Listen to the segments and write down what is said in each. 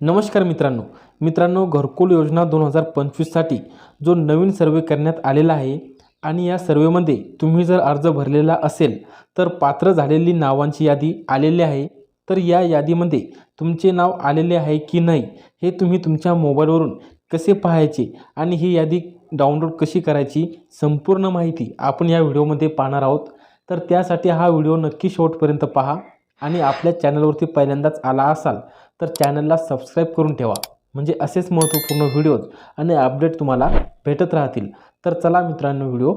नमस्कार मित्रांनो. मित्रांनो घरकुल योजना दोन हजार पंचवीससाठी जो नवीन सर्वे करण्यात आलेला आहे आणि या सर्वेमध्ये तुम्ही जर अर्ज भरलेला असेल तर पात्र झालेली नावांची यादी आलेली आहे. तर या यादीमध्ये तुमचे नाव आलेले आहे की नाही हे तुम्ही तुमच्या मोबाईलवरून कसे पाहायचे आणि ही यादी डाउनलोड कशी करायची संपूर्ण माहिती आपण या व्हिडिओमध्ये पाहणार आहोत. तर त्यासाठी हा व्हिडिओ नक्की शेवटपर्यंत पहा आणि आपल्या चॅनलवरती पहिल्यांदाच आला असाल तर चॅनलला सबस्क्राईब करून ठेवा. म्हणजे असेच महत्त्वपूर्ण व्हिडिओज आणि अपडेट तुम्हाला भेटत राहतील. तर चला मित्रांनो व्हिडिओ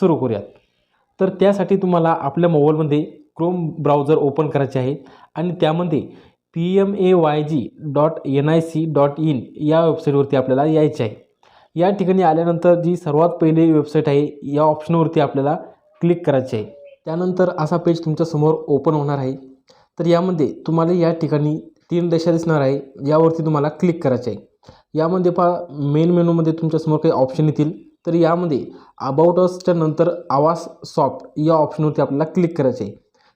सुरू करूयात. तर त्यासाठी तुम्हाला आपल्या मोबाईलमध्ये क्रोम ब्राउझर ओपन करायचे आहे आणि त्यामध्ये P M A Y G dot N I C dot in या वेबसाईटवरती आपल्याला यायचे आहे. या ठिकाणी आल्यानंतर जी सर्वात पहिली वेबसाईट आहे या ऑप्शनवरती आपल्याला क्लिक करायचे आहे. त्यानंतर असा पेज तुमच्यासमोर ओपन होणार आहे. तर यामध्ये तुम्हाला या ठिकाणी तीन रेषा दिसणार आहे यावरती तुम्हाला क्लिक करायचे आहे. यामध्ये पहा मेन मेनूमध्ये तुमच्यासमोर काही ऑप्शन येतील. तर यामध्ये अबाउट असच्या नंतर आवास सॉफ्ट या ऑप्शनवरती आपल्याला क्लिक करायचे आहे.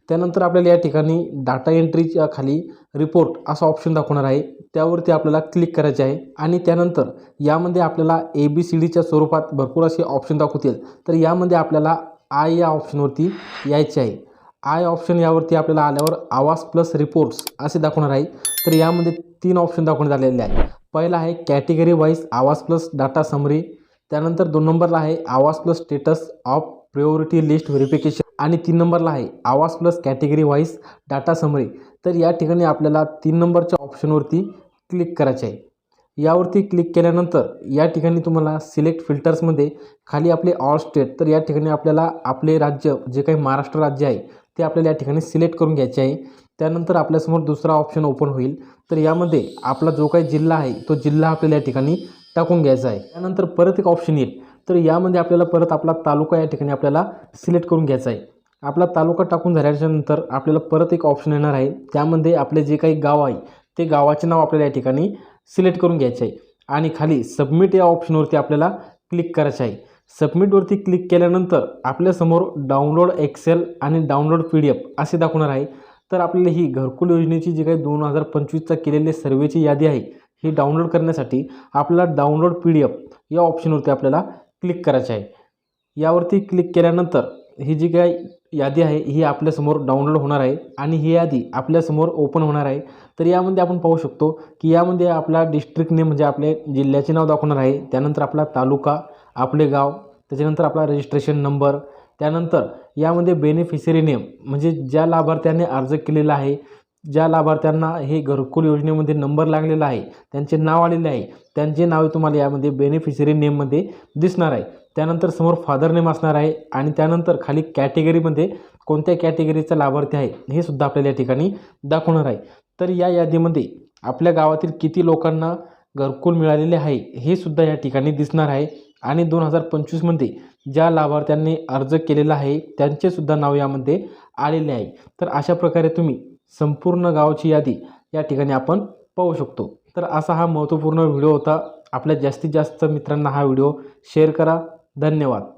त्यानंतर आपल्याला या ठिकाणी डाटा एंट्रीच्या खाली रिपोर्ट असा ऑप्शन दाखवणार आहे. त्यावरती आपल्याला क्लिक करायचे आहे. आणि त्यानंतर यामध्ये आपल्याला ए बी सी डीच्या स्वरूपात भरपूर असे ऑप्शन दाखवतील. तर यामध्ये आपल्याला आय या ऑप्शनवरती यायचे आहे. आय ऑप्शन यावरती आपल्याला आल्यावर आवाज प्लस रिपोर्ट्स असे दाखवणार आहे. तर यामध्ये तीन ऑप्शन दाखवण्यात आलेले आहे पहिला आहे कॅटेगरी वाईज आवाज प्लस डाटा समरी. त्यानंतर दोन नंबरला आहे आवाज plus status of priority list verification. आणि तीन नंबरला आहे आवाज plus category wise data summary. तर या ठिकाणी आपल्याला तीन नंबरच्या ऑप्शनवरती क्लिक करायचे आहे. यावरती क्लिक केल्यानंतर या ठिकाणी तुम्हाला सिलेक्ट फिल्टर्समध्ये खाली आपले ऑल स्टेट. तर या ठिकाणी आपल्याला आपले राज्य जे काही महाराष्ट्र राज्य आहे ते आपल्याला या ठिकाणी सिलेक्ट करून घ्यायचे आहे. त्यानंतर आपल्यासमोर दुसरा ऑप्शन ओपन होईल. तर यामध्ये आपला जो काही जिल्हा आहे तो जिल्हा आपल्याला या ठिकाणी टाकून घ्यायचा आहे. त्यानंतर परत एक ऑप्शन येईल. तर यामध्ये आपल्याला परत आपला तालुका या ठिकाणी आपल्याला सिलेक्ट करून घ्यायचा आहे. आपला तालुका टाकून झाल्याच्यानंतर आपल्याला परत एक ऑप्शन येणार आहे. त्यामध्ये आपले जे काही गाव आहे ते गावाचे नाव आपल्याला या ठिकाणी सिलेक्ट करून घ्यायचे आहे. आणि खाली सबमिट या ऑप्शनवरती आपल्याला क्लिक करायचं आहे. सबमिटवरती क्लिक केल्यानंतर आपल्यासमोर डाउनलोड एक्सेल आणि डाउनलोड पी डी एफ असे दाखवणार आहे. तर आपल्याला ही घरकुल योजनेची जी काही दोन हजार पंचवीसचा केलेली सर्वेची यादी आहे ही डाउनलोड करण्यासाठी आपल्याला डाउनलोड पी डी एफ या ऑप्शनवरती आपल्याला क्लिक करायचे आहे. यावरती क्लिक केल्यानंतर ही जी काही यादी आहे ही आपल्यासमोर डाउनलोड होणार आहे आणि ही यादी आपल्यासमोर ओपन होणार आहे. तर यामध्ये आपण पाहू शकतो की यामध्ये आपला डिस्ट्रिक्ट नेम म्हणजे आपले जिल्ह्याचे नाव दाखवणार आहे. त्यानंतर आपला तालुका आपले गाव त्याच्यानंतर आपला रजिस्ट्रेशन नंबर त्यानंतर यामध्ये बेनिफिशरी नेम म्हणजे ज्या लाभार्थ्याने अर्ज केलेला आहे ज्या लाभार्थ्यांना हे घरकुल योजनेमध्ये नंबर लागलेला आहे त्यांचे नाव आलेले आहे त्यांचे नावे तुम्हाला यामध्ये बेनिफिशरी नेममध्ये दिसणार आहे. त्यानंतर समोर फादर नेम असणार आहे आणि त्यानंतर खाली कॅटेगरीमध्ये कोणत्या कॅटेगरीचा लाभार्थी आहे हे सुद्धा आपल्याला या ठिकाणी दाखवणार आहे. तर या यादीमध्ये आपल्या गावातील किती लोकांना घरकुल मिळालेले आहे हे सुद्धा या ठिकाणी दिसणार आहे. आणि दोन हजार पंचवीसमध्ये ज्या लाभार्थ्यांनी अर्ज केलेला आहे त्यांचेसुद्धा नाव यामध्ये आलेले आहे. तर अशा प्रकारे तुम्ही संपूर्ण गावाची यादी या ठिकाणी आपण पाहू शकतो. तर असा हा महत्त्वपूर्ण व्हिडिओ होता. आपल्या जास्तीत जास्त मित्रांना हा व्हिडिओ शेअर करा. धन्यवाद.